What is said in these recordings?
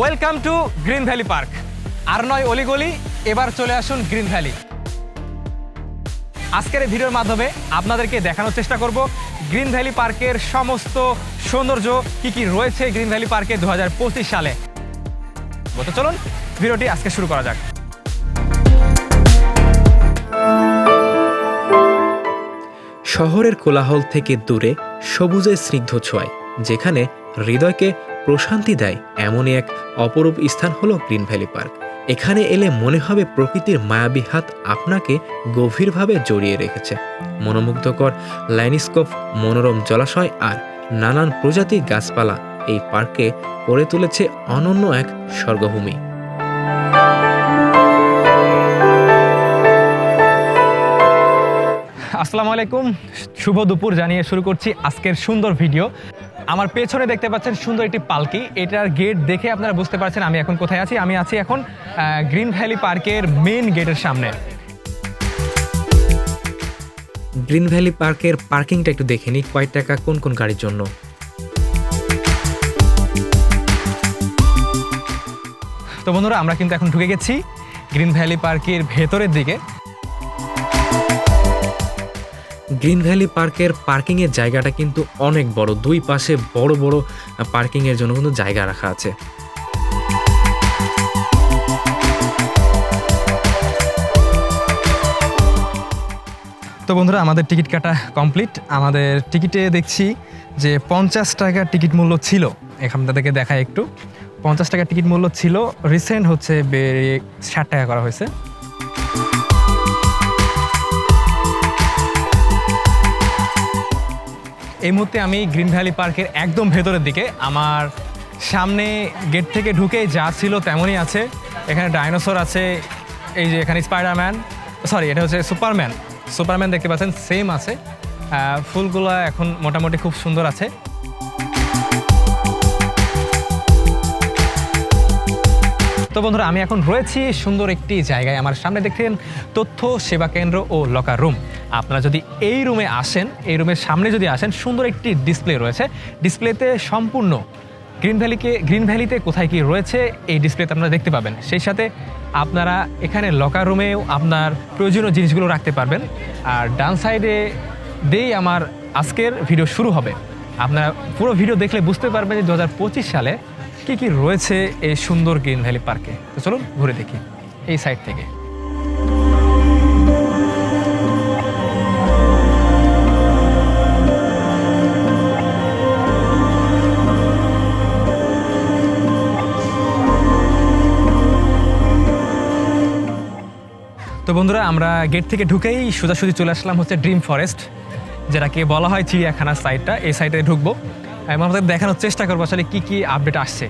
Welcome to green valley park আর নয় অলিগলি, এবার চলে আসুন গ্রিন ভ্যালি আজকের এই ভিডিওর মাধ্যমে আপনাদেরকে দেখানোর চেষ্টা করব গ্রিন ভ্যালি পার্কের সমস্ত সৌন্দর্য, কি কি রয়েছে গ্রিন ভ্যালি পার্কে দু সালে। তো চলুন, ভিডিওটি আজকে শুরু করা যাক। শহরের কোলাহল থেকে দূরে সবুজের স্নিগ্ধ ছোঁয়ায়, যেখানে হৃদয়কে প্রশান্তি দেয় এমনই এক অপরূপ স্থান হলো গ্রিন ভ্যালি পার্ক। এখানে এলে মনে হবে প্রকৃতির মায়াবী হাত আপনাকে গভীরভাবে জড়িয়ে রেখেছে। মনোমুগ্ধকর ল্যান্ডস্কোপ মনোরম জলাশয় আর নানান প্রজাতির গাছপালা এই পার্কে করে তুলেছে অনন্য এক স্বর্গভূমি। আসসালামু আলাইকুম। শুভ দুপুর জানিয়ে শুরু করছি আজকের সুন্দর ভিডিও। আমার পেছনে দেখতে পাচ্ছেন সুন্দর একটি পালকি। এটার গেট দেখে আপনারা বুঝতে পারছেন আমি এখন কোথায় আছি। আমি আছি এখন গ্রিন ভ্যালি পার্কের মেন গেটের সামনে। গ্রিন ভ্যালি পার্কের পার্কিংটা একটু দেখে নিই কয় টাকা কোন কোন গাড়ির জন্য। তো বন্ধুরা আমরা কিন্তু এখন ঢুকে গেছি গ্রিন ভ্যালি পার্কের ভেতরের দিকে। গ্রিন ভ্যালি পার্কের পার্কিংয়ের জায়গাটা কিন্তু অনেক বড়। দুই পাশে বড় বড় পার্কিংয়ের জন্য কিন্তু জায়গা রাখা আছে। তো বন্ধুরা, আমাদের টিকিট কাটা কমপ্লিট। আমাদের টিকিটে দেখছি যে পঞ্চাশ টাকার টিকিট মূল্য ছিল। এখানটা থেকে দেখায় একটু। পঞ্চাশ টাকার টিকিট মূল্য ছিল। রিসেন্ট হচ্ছে ষাট টাকা করা হয়েছে। এই মুহূর্তে আমি গ্রিন ভ্যালি পার্কের একদম ভেতরের দিকে। আমার সামনে গেট থেকে ঢুকে যা ছিল তেমনই আছে। এখানে ডাইনোসর আছে, এই যে এখানে স্পাইডারম্যান সরি এটা হচ্ছে সুপারম্যান। সুপারম্যান দেখতে পাচ্ছেন সেম আছে। ফুলগুলো এখন মোটামুটি খুব সুন্দর আছে। তো বন্ধুরা, আমি এখন রয়েছি সুন্দর একটি জায়গায়। আমার সামনে দেখছেন তথ্য সেবা কেন্দ্র ও লকার রুম আপনারা যদি এই রুমে আসেন, এই রুমের সামনে যদি আসেন, সুন্দর একটি ডিসপ্লে রয়েছে। ডিসপ্লেতে সম্পূর্ণ গ্রিন ভ্যালিকে গ্রিন ভ্যালিতে কোথায় কি রয়েছে, এই ডিসপ্লেতে আপনারা দেখতে পাবেন। সেই সাথে আপনারা এখানে লকার রুমেও আপনার প্রয়োজনীয় জিনিসগুলো রাখতে পারবেন। আর ডান সাইডে দিয়েই আমার আজকের ভিডিও শুরু হবে। আপনারা পুরো ভিডিও দেখলে বুঝতে পারবেন যে দু হাজার পঁচিশ সালে কি কি রয়েছে এই সুন্দর গ্রিন ভ্যালি পার্কে তো চলুন ঘুরে দেখি। এই সাইড থেকে। তো বন্ধুরা, আমরা গেট থেকে ঢুকেই সোজাসুজি চলে আসলাম হচ্ছে ড্রিম ফরেস্ট যেটাকে বলা হয় চিড়িয়াখানার সাইডটা এই সাইডে ঢুকবো। এবং আমাদের দেখানোর চেষ্টা করব আসলে কী কী আপডেট আসছে।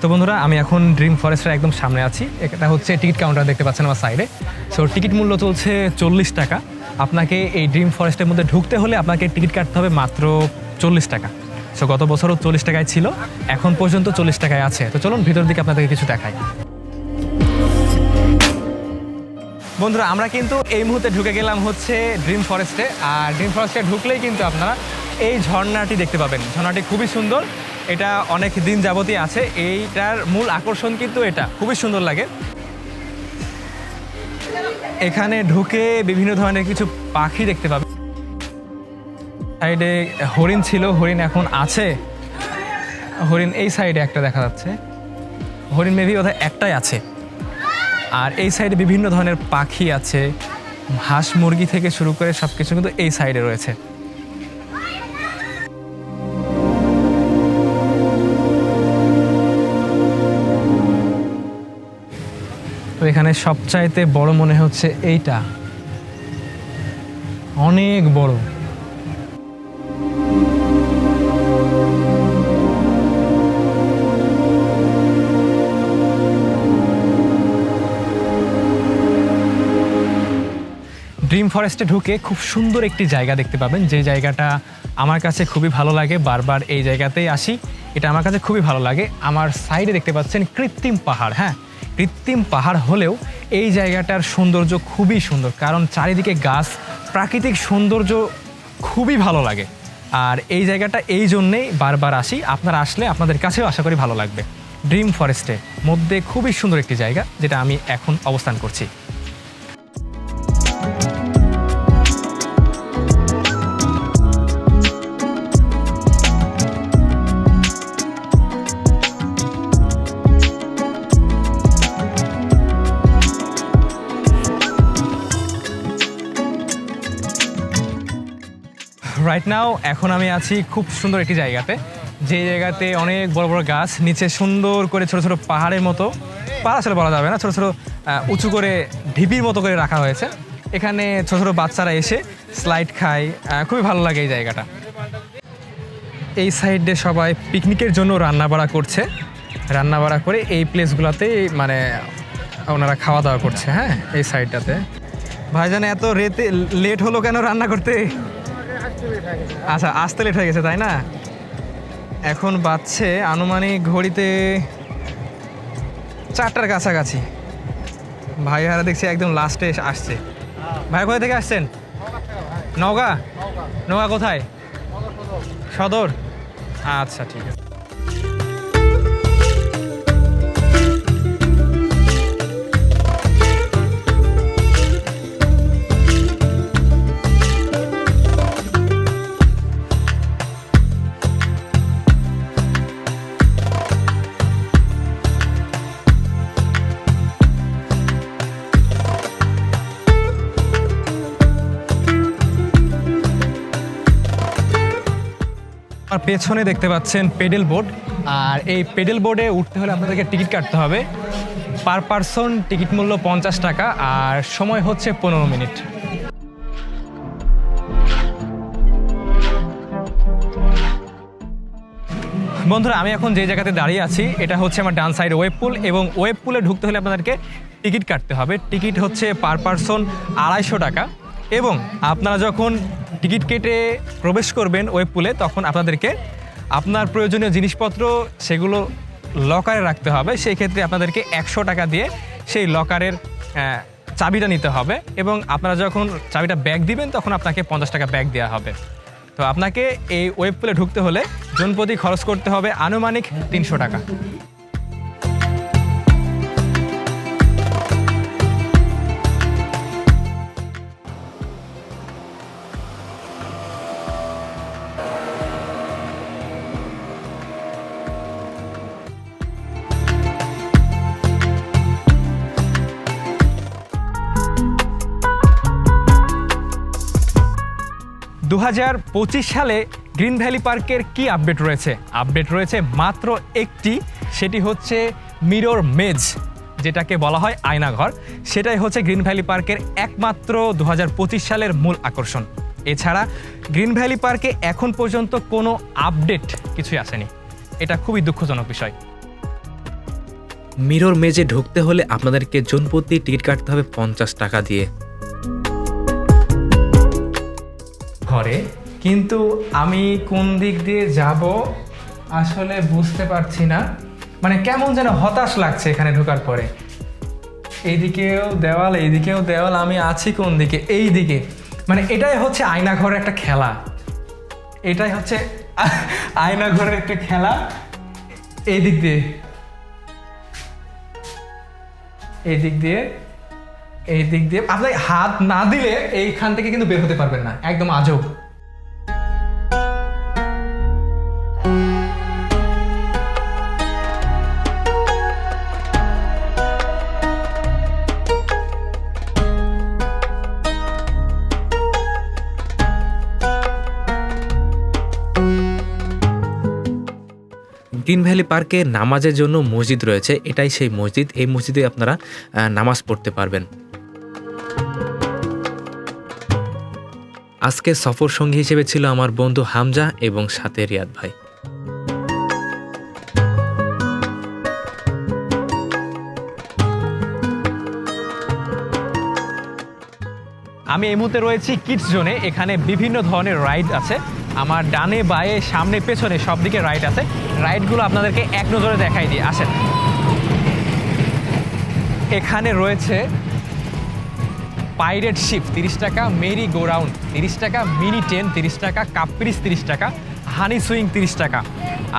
তো বন্ধুরা, আমি এখন ড্রিম ফরেস্টের একদম সামনে আছি। এটা হচ্ছে টিকিট কাউন্টার দেখতে পাচ্ছেন আমার সাইডে সো টিকিট মূল্য চলছে চল্লিশ টাকা। আপনাকে এই ড্রিম ফরেস্টের মধ্যে ঢুকতে হলে আপনাকে টিকিট কাটতে হবে মাত্র চল্লিশ টাকা। সো গত বছরও চল্লিশ টাকায় ছিল। এখন পর্যন্ত চল্লিশ টাকায় আছে। তো চলুন ভিতর দিকে আপনাদেরকে কিছু দেখাই। বন্ধুরা, আমরা কিন্তু এই মুহূর্তে ঢুকে গেলাম হচ্ছে ড্রিম ফরেস্টে আর ড্রিম ফরেস্টে ঢুকলেই কিন্তু আপনারা এই ঝর্ণাটি দেখতে পাবেন। ঝর্ণাটি খুবই সুন্দর। এটা অনেক দিন যাবতই আছে। এইটার মূল আকর্ষণ কিন্তু এটা। খুবই সুন্দর লাগে। এখানে ঢুকে বিভিন্ন ধরনের কিছু পাখি দেখতে পাবেন। সাইডে হরিণ ছিল, হরিণ এখন আছে। হরিণ এই সাইডে একটা দেখা যাচ্ছে। হরিণ মেবি বোধহয় একটাই আছে। আর এই সাইডে বিভিন্ন ধরনের পাখি আছে, হাঁস মুরগি থেকে শুরু করে সব কিছু কিন্তু এই সাইডে রয়েছে। তো এখানে সবচাইতে বড় মনে হচ্ছে এইটা। অনেক বড়। ড্রিম ফরেস্টে ঢুকে খুব সুন্দর একটি জায়গা দেখতে পাবেন। যে জায়গাটা আমার কাছে খুবই ভালো লাগে, বারবার এই জায়গাতেই আসি। এটা আমার কাছে খুবই ভালো লাগে। আমার সাইডে দেখতে পাচ্ছেন কৃত্রিম পাহাড় হ্যাঁ? কৃত্রিম পাহাড় হলেও এই জায়গাটার সৌন্দর্য খুবই সুন্দর। কারণ চারিদিকে গাছ, প্রাকৃতিক সৌন্দর্য খুবই ভালো লাগে। আর এই জায়গাটা এই জন্যেই বারবার আসি। আপনারা আসলে আপনাদের কাছেও আশা করি ভালো লাগবে। ড্রিম ফরেস্টের মধ্যে খুবই সুন্দর একটি জায়গা, যেটা আমি এখন অবস্থান করছি। রাইট নাও এখন আমি আছি খুব সুন্দর একটি জায়গাতে। যে জায়গাতে অনেক বড় বড় গাছ, নিচে সুন্দর করে ছোট ছোট পাহাড়ের মতো। পাহাড় আসলে বলা যাবে না, ছোট ছোট উঁচু করে ঢিপির মতো করে রাখা হয়েছে। এখানে ছোট ছোট বাচ্চারা এসে স্লাইড খায় খুবই ভালো লাগে এই জায়গাটা। এই সাইডে সবাই পিকনিকের জন্য রান্নাবাড়া করছে। রান্নাবাড়া করে এই প্লেসগুলোতে মানে ওনারা খাওয়া দাওয়া করছে হ্যাঁ এই সাইডটাতে। ভাইজান, এত রেতে, লেট হলো কেন রান্না করতে? আচ্ছা আসতে লেট হয়ে গেছে তাই না? এখন বাজছে আনুমানিক ঘড়িতে চারটার কাছাকাছি। ভাই হারা দেখছি একদম লাস্টে আসছে। ভাই কোথায় থেকে আসছেন? নওগাঁ? নগা কোথায়? সদর? আচ্ছা ঠিক আছে। পেছনে দেখতে পাচ্ছেন পেডেল বোর্ড আর এই পেডেল বোর্ডে উঠতে হলে আপনাদেরকে টিকিট কাটতে হবে। পার পারসন টিকিট মূল্য পঞ্চাশ টাকা, আর সময় হচ্ছে পনেরো মিনিট। বন্ধুরা, আমি এখন যে জায়গাতে দাঁড়িয়ে আছি, এটা হচ্ছে আমার ডান সাইড ওয়েব পুল, এবং ওয়েব পুলে ঢুকতে হলে আপনাদেরকে টিকিট কাটতে হবে। টিকিট হচ্ছে পার পারসন আড়াইশো টাকা। এবং আপনারা যখন টিকিট কেটে প্রবেশ করবেন ওয়েব পুলে, তখন আপনাদেরকে আপনার প্রয়োজনীয় জিনিসপত্র সেগুলো লকারে রাখতে হবে। সেই ক্ষেত্রে আপনাদেরকে একশো টাকা দিয়ে সেই লকারের চাবিটা নিতে হবে এবং আপনারা যখন চাবিটা ব্যাগ দিবেন, তখন আপনাকে পঞ্চাশ টাকা ব্যাগ দেওয়া হবে। তো আপনাকে এই ওয়েব পুলে ঢুকতে হলে জনপ্রতি খরচ করতে হবে আনুমানিক তিনশো টাকা। সালে গ্রিন ভ্যালি পার্কের কি আপডেট রয়েছে? আপডেট রয়েছে মাত্র একটি, সেটি হচ্ছে মিরর মেজ, যেটাকে বলা হয় আয়নাঘর। সেটাই হচ্ছে গ্রিন ভ্যালি পার্কের একমাত্র দু হাজার পঁচিশ সালের মূল আকর্ষণ। এছাড়া গ্রিন ভ্যালি পার্কে এখন পর্যন্ত কোনো আপডেট কিছুই আসেনি। এটা খুবই দুঃখজনক বিষয়। মিরর মেজে ঢুকতে হলে আপনাদেরকে জনপ্রতি টিকিট কাটতে হবে পঞ্চাশ টাকা দিয়ে। ঘরে কিন্তু আমি কোন দিক দিয়ে যাব আসলে বুঝতে পারছি না। মানে কেমন যেন হতাশ লাগছে এখানে ঢোকার পরে। এইদিকেও দেওয়াল এইদিকেও দেওয়াল, আমি আছি কোন দিকে? এই দিকে। মানে এটাই হচ্ছে আয়না ঘরের একটা খেলা। এটাই হচ্ছে আয়না ঘরের একটা খেলা। এই দিক দিয়ে। এই দিক দিয়ে এই দিক দিয়ে আপনি হাত না দিলে এইখান থেকে কিন্তু বের হতে পারবেন না, একদম আজব গ্রিন ভ্যালি পার্কে নামাজের জন্য মসজিদ রয়েছে, এটাই সেই মসজিদ। এই মসজিদে আপনারা নামাজ পড়তে পারবেন। আজকে সফর সঙ্গী হিসেবে ছিল আমার বন্ধু হামজা এবং সাথে রিয়াদ ভাই। আমি এই মুহূর্তে রয়েছি কিডস জোনে এখানে বিভিন্ন ধরনের রাইড আছে। আমার ডানে, বায়ে, সামনে, পেছনে সব দিকে রাইড আছে রাইডগুলো আপনাদেরকে এক নজরে দেখাই দিই। আসেন। এখানে রয়েছে পাইরেট শিপ তিরিশ টাকা, মেরি গোরাউন্ড তিরিশ টাকা, মিনি টেন তিরিশ টাকা, কাপ্রিস তিরিশ টাকা, হানি সুইং তিরিশ টাকা।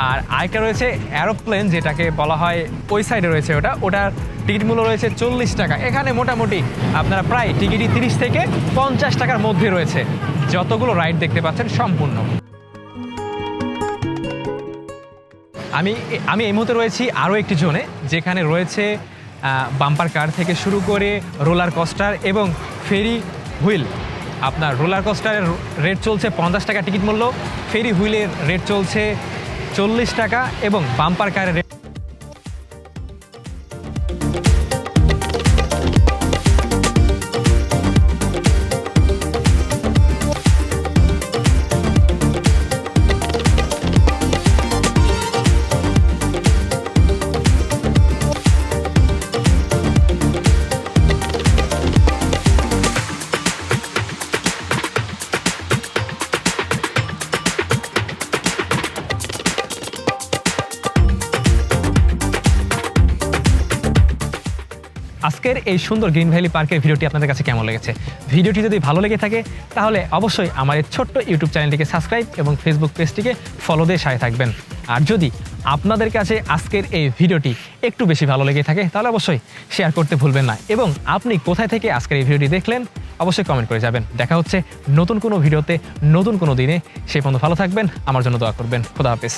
আর আরেকটা রয়েছে অ্যারোপ্লেন যেটাকে বলা হয় ওই সাইডে রয়েছে ওটা। ওটার টিকিট মূল্য রয়েছে চল্লিশ টাকা। এখানে মোটামুটি আপনারা প্রায় টিকিটই তিরিশ থেকে পঞ্চাশ টাকার মধ্যে রয়েছে। যতগুলো রাইড দেখতে পাচ্ছেন সম্পূর্ণ। আমি আমি এই মুহূর্তে রয়েছি আরও একটি জোনে, যেখানে রয়েছে বাম্পার কার থেকে শুরু করে রোলার কস্টার এবং ফেরি হুইল আপনার রোলার কস্টারের রেট চলছে পঞ্চাশ টাকা টিকিট মূল্য ফেরি হুইলের রেট চলছে চল্লিশ টাকা এবং বাম্পার কারের রেট আজকের এই সুন্দর গ্রিন ভ্যালি পার্কের ভিডিওটি আপনাদের কাছে কেমন লেগেছে? ভিডিওটি যদি ভালো লেগে থাকে, তাহলে অবশ্যই আমার এই ছোট্ট ইউটিউব চ্যানেলটিকে সাবস্ক্রাইব এবং ফেসবুক পেজটিকে ফলো দিয়ে সাথে থাকবেন। আর যদি আপনাদের কাছে আজকের এই ভিডিওটি একটু বেশি ভালো লেগে থাকে, তাহলে অবশ্যই শেয়ার করতে ভুলবেন না। এবং আপনি কোথায় থেকে আজকের এই ভিডিওটি দেখলেন, অবশ্যই কমেন্ট করে যাবেন। দেখা হচ্ছে নতুন কোনো ভিডিওতে, নতুন কোনো দিনে। সেই পর্যন্ত ভালো থাকবেন, আমার জন্য দোয়া করবেন। খোদা হাফেজ।